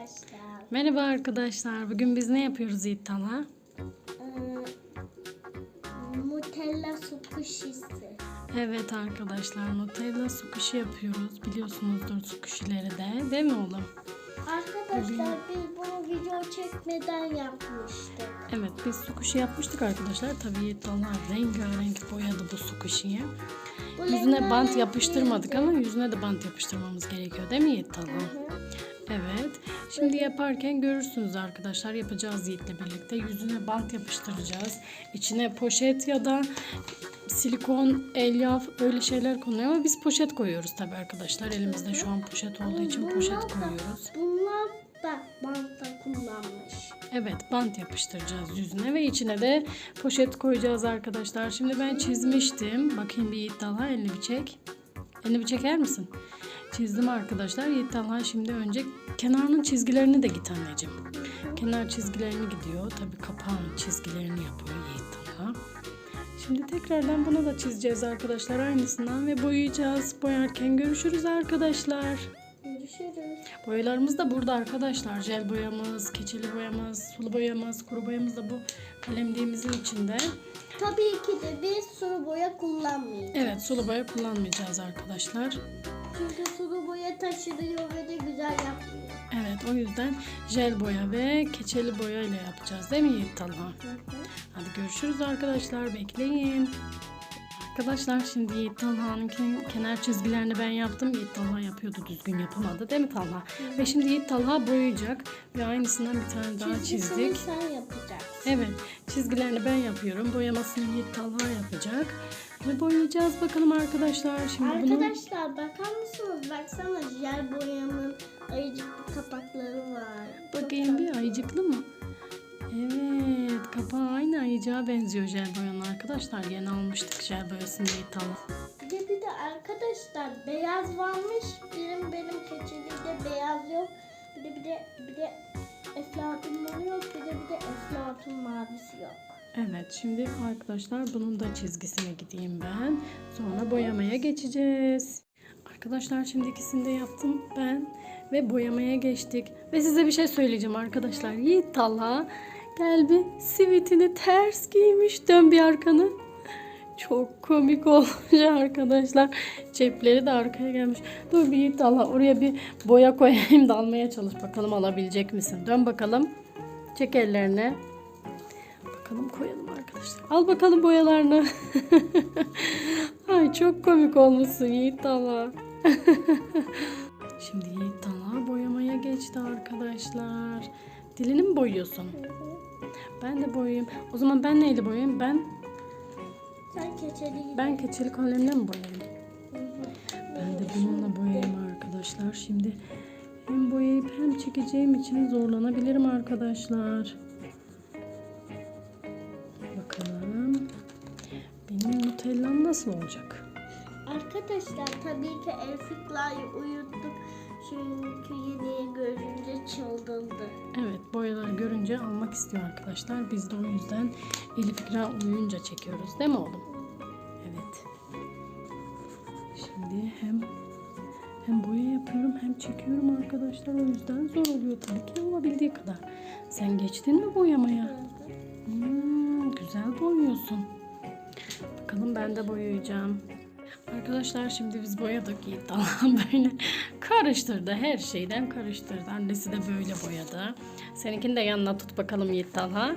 arkadaşlar. Merhaba arkadaşlar. Bugün biz ne yapıyoruz Yiğit Talha? Ee, Nutella su kuşisi. Evet arkadaşlar Nutella sukuşi yapıyoruz. Biliyorsunuzdur sukuşileri de. Değil mi oğlum? Arkadaşlar biz bunu video çekmeden yapmıştık. Evet biz sukuşi yapmıştık arkadaşlar. Tabii Yiğit Talha rengarenk boyadı bu sukuşiyi. Yüzüne bant yapıştırmadık ama yüzüne de bant yapıştırmamız gerekiyor değil mi Yiğit Talha? Evet. Şimdi yaparken görürsünüz arkadaşlar. Yapacağız Yiğit'le birlikte. Yüzüne bant yapıştıracağız. İçine poşet ya da silikon, elyaf öyle şeyler konuyor ama biz poşet koyuyoruz tabii arkadaşlar. Elimizde şu an poşet olduğu için Bunlar poşet da- koyuyoruz. Bunlar da bantta kullanmış. Evet bant yapıştıracağız yüzüne ve içine de poşet koyacağız arkadaşlar. Şimdi ben çizmiştim. Bakayım bir Yiğit Talha elini bir çek. Elini bir çeker misin? Çizdim arkadaşlar. Yiğit Talha şimdi önce kenarının çizgilerini de git anneciğim. Kenar çizgilerini gidiyor. Tabii kapağın çizgilerini yapıyor Yiğit Talha. Şimdi tekrardan bunu da çizeceğiz arkadaşlar aynısından ve boyayacağız. Boyarken görüşürüz arkadaşlar. Görüşürüz. Boyalarımız da burada arkadaşlar. Jel boyamız, keçeli boyamız, sulu boyamız, kuru boyamız da bu kalemliğimizin içinde. Tabii ki de biz sulu boya kullanmayacağız. Evet sulu boya kullanmayacağız arkadaşlar. Çünkü sulu boya taşırıyor ve de güzel yapmıyor. Evet o yüzden jel boya ve keçeli boya ile yapacağız değil mi Yiğit Talha? Hadi görüşürüz arkadaşlar bekleyin. Arkadaşlar şimdi Yiğit Talha'nın ken- kenar çizgilerini ben yaptım. Yiğit Talha yapıyordu düzgün yapamadı değil mi Talha? Ve şimdi Yiğit Talha boyayacak ve aynısından bir tane daha çizdik. sen yapacaksın. Evet çizgilerini ben yapıyorum. Boyamasını Yiğit Talha yapacak. Ve boyayacağız bakalım arkadaşlar. Şimdi bunu Arkadaşlar bakar mısınız? Baksana jel boyanın ayıcıklı kapakları var. Çok bakayım bir ayıcıklı mı? Evet kapağı aynı ayıcığa benziyor jel boyanın arkadaşlar. Yeni almıştık jel boyasını Yiğit Talha. Bir de bir de arkadaşlar beyaz varmış. Benim benim keçelide beyaz yok. Bir de bir de bir de eflatun yok. Bir de bir de eflatun mavisi yok. Evet şimdi arkadaşlar bunun da çizgisine gideyim ben. Sonra boyamaya geçeceğiz. Arkadaşlar şimdi ikisini de yaptım ben ve boyamaya geçtik. Ve size bir şey söyleyeceğim arkadaşlar. Yiğit Talha gel bir sivitini ters giymiş. Dön bir arkanı. Çok komik olmuş arkadaşlar. Cepleri de arkaya gelmiş. Dur bir Talha oraya bir boya koyayım da almaya çalış. Bakalım alabilecek misin? Dön bakalım. Çek ellerini. Bakalım koyalım arkadaşlar. Al bakalım boyalarını. Ay çok komik olmuşsun Yiğit Talha. Şimdi Yiğit Talha boyamaya geçti arkadaşlar. Dilini mi boyuyorsun? Ben de boyayayım. O zaman ben neyle boyayayım? Ben Sen keçeli ben keçeli kalemle mi boyayayım? Ben de bununla boyayayım arkadaşlar. Şimdi hem boyayıp hem çekeceğim için zorlanabilirim arkadaşlar. Bakalım. Benim Nutella'm nasıl olacak? Arkadaşlar tabii ki Elfik'le uyuttuk. Çünkü yediği görünce çıldırdı. Evet boyalar görünce almak istiyor arkadaşlar. Biz de o yüzden Elif İkra uyuyunca çekiyoruz değil mi oğlum? Evet. Şimdi hem hem boya yapıyorum hem çekiyorum arkadaşlar. O yüzden zor oluyor tabii ki olabildiği kadar. Sen geçtin mi boyamaya? Hmm, güzel boyuyorsun. Bakalım ben de boyayacağım. Arkadaşlar şimdi biz boyadık Yiğit Talha böyle karıştırdı. Her şeyden karıştırdı. Annesi de böyle boyadı. Seninkini de yanına tut bakalım Yiğit Talha.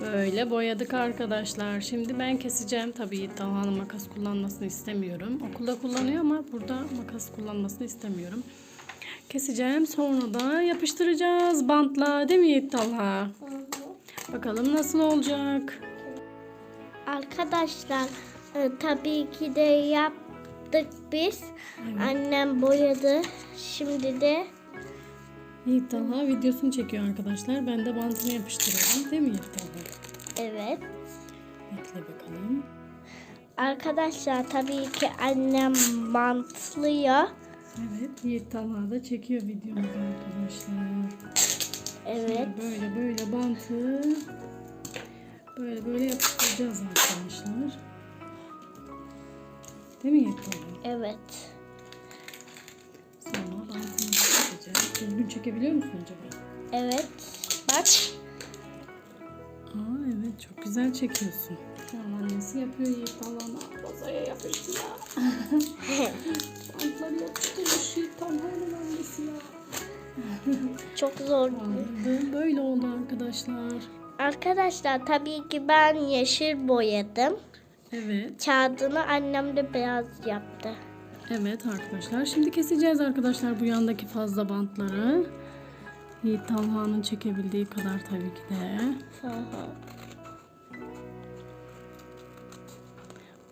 Böyle boyadık arkadaşlar. Şimdi ben keseceğim. Tabii Talha'nın makas kullanmasını istemiyorum. Okulda kullanıyor ama burada makas kullanmasını istemiyorum. Keseceğim. Sonra da yapıştıracağız bantla. Değil mi Yiğit Talha? Bakalım nasıl olacak. Arkadaşlar e, tabii ki de yaptık biz. Annem boyadı. Şimdi de Yiğit Talha videosunu çekiyor arkadaşlar. Ben de bantını yapıştırıyorum. Değil mi Yiğit Talha? evet. Bekle bakalım. Arkadaşlar tabii ki annem bantlıyor. Evet Yiğit Talha da çekiyor videomuzu arkadaşlar. Evet. Böyle böyle bantı böyle böyle yapıştıracağız arkadaşlar. Değil mi Talha? Evet. Sonra bantını çekeceğiz. Düzgün çekebiliyor musun acaba? Evet. Bak. Aa evet çok güzel çekiyorsun. Tamam annesi yapıyor Yiğit Allah'ına. Masaya yapıştı ya. Bantları yapıştırmış Yiğit Allah'ın annesi ya. Çok zor. Anladım. Böyle oldu arkadaşlar. Arkadaşlar tabii ki ben yeşil boyadım. Evet. Kağıdını annem de beyaz yaptı. Evet arkadaşlar. Şimdi keseceğiz arkadaşlar bu yandaki fazla bantları. Yiğit Talha'nın çekebildiği kadar tabii ki de.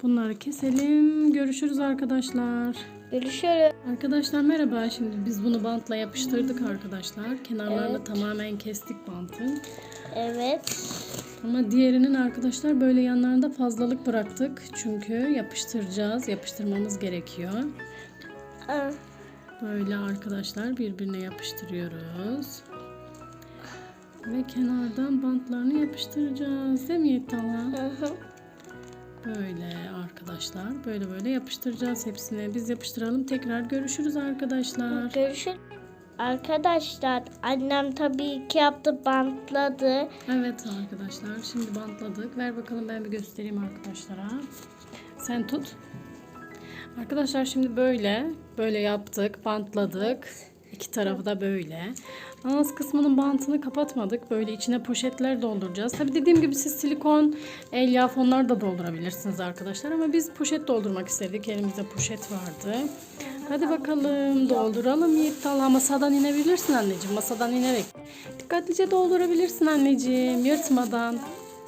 Bunları keselim. Görüşürüz arkadaşlar. Görüşürüz. Arkadaşlar merhaba. Şimdi biz bunu bantla yapıştırdık arkadaşlar. Kenarlarını Evet. tamamen kestik bantın. Evet. Ama diğerinin arkadaşlar böyle yanlarında fazlalık bıraktık. Çünkü yapıştıracağız. Yapıştırmamız gerekiyor. Böyle arkadaşlar birbirine yapıştırıyoruz. Ve kenardan bantlarını yapıştıracağız. Değil mi hı. Böyle arkadaşlar. Böyle böyle yapıştıracağız hepsini. Biz yapıştıralım. Tekrar görüşürüz arkadaşlar. Görüşürüz. Arkadaşlar annem tabii ki yaptı bantladı. Evet arkadaşlar. Şimdi bantladık. Ver bakalım ben bir göstereyim arkadaşlara. Sen tut. Arkadaşlar şimdi böyle böyle yaptık, bantladık. İki tarafı da böyle. Ağız kısmının bantını kapatmadık. Böyle içine poşetler dolduracağız. Tabi dediğim gibi siz silikon, elyaf onlar da doldurabilirsiniz arkadaşlar. Ama biz poşet doldurmak istedik. Elimizde poşet vardı. Hadi bakalım dolduralım Yiğit. Masadan inebilirsin anneciğim. Masadan inerek. Dikkatlice doldurabilirsin anneciğim. Yırtmadan.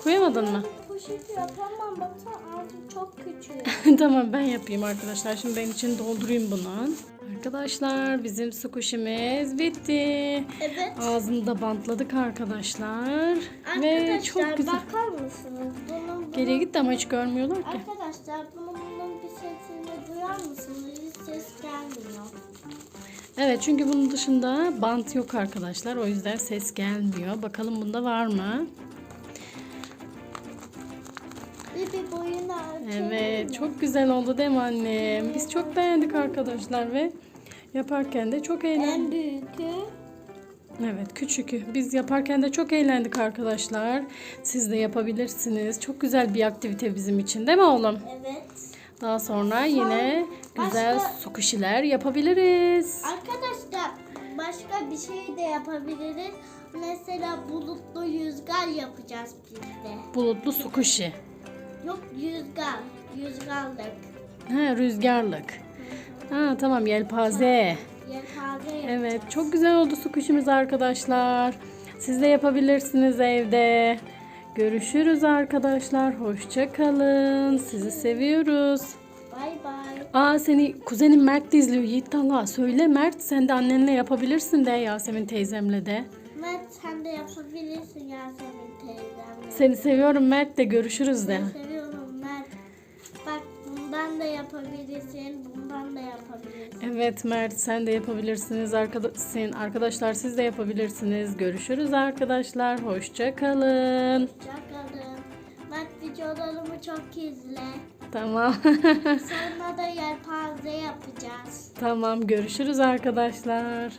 Koyamadın mı? Poşeti yapamam baksana ağzı çok küçük. tamam ben yapayım arkadaşlar. Şimdi ben için doldurayım bunu. Arkadaşlar bizim su kuşumuz bitti. Evet. Ağzını da bantladık arkadaşlar. Ve Arkadaşlar çok güzel. bakar mısınız? Bunun, bunun, Geriye git de ama hiç görmüyorlar ki. Arkadaşlar bunun, bunun bir sesini duyar mısınız? Hiç ses gelmiyor. Evet çünkü bunun dışında bant yok arkadaşlar. O yüzden ses gelmiyor. Bakalım bunda var mı? Bir bir ölçelim Evet çok güzel oldu değil mi annem? Biz çok beğendik arkadaşlar ve yaparken de çok eğlendik. En büyükü Evet küçükü. Biz yaparken de çok eğlendik arkadaşlar. Siz de yapabilirsiniz. Çok güzel bir aktivite bizim için değil mi oğlum? evet. Daha sonra yine güzel başka- su kuşiler yapabiliriz. Arkadaşlar başka bir şey de yapabiliriz. Mesela bulutlu rüzgar yapacağız biz de. Bulutlu su kuşi. Yok rüzgar. Rüzgarlık. Ha, rüzgarlık. Ha, tamam yelpaze. Yelpaze Evet çok güzel oldu su kuşumuz arkadaşlar. Siz de yapabilirsiniz evde. Görüşürüz arkadaşlar. Hoşça kalın. Sizi seviyoruz. Bay bay. Aa seni kuzenin Mert de izliyor. Yiğit Allah söyle Mert sen de annenle yapabilirsin de Yasemin teyzemle de. Mert sen de yapabilirsin Yasemin teyzemle. Seni seviyorum Mert de görüşürüz de. Bak bundan da yapabilirsin, bundan da yapabilirsin. Evet Mert sen de yapabilirsiniz. Arkadaşsın. Arkadaşlar siz de yapabilirsiniz. Görüşürüz arkadaşlar. Hoşça kalın. Hoşçakalın. Mert videolarımı çok izle. Tamam. Sonra da yelpaze yapacağız. tamam görüşürüz arkadaşlar.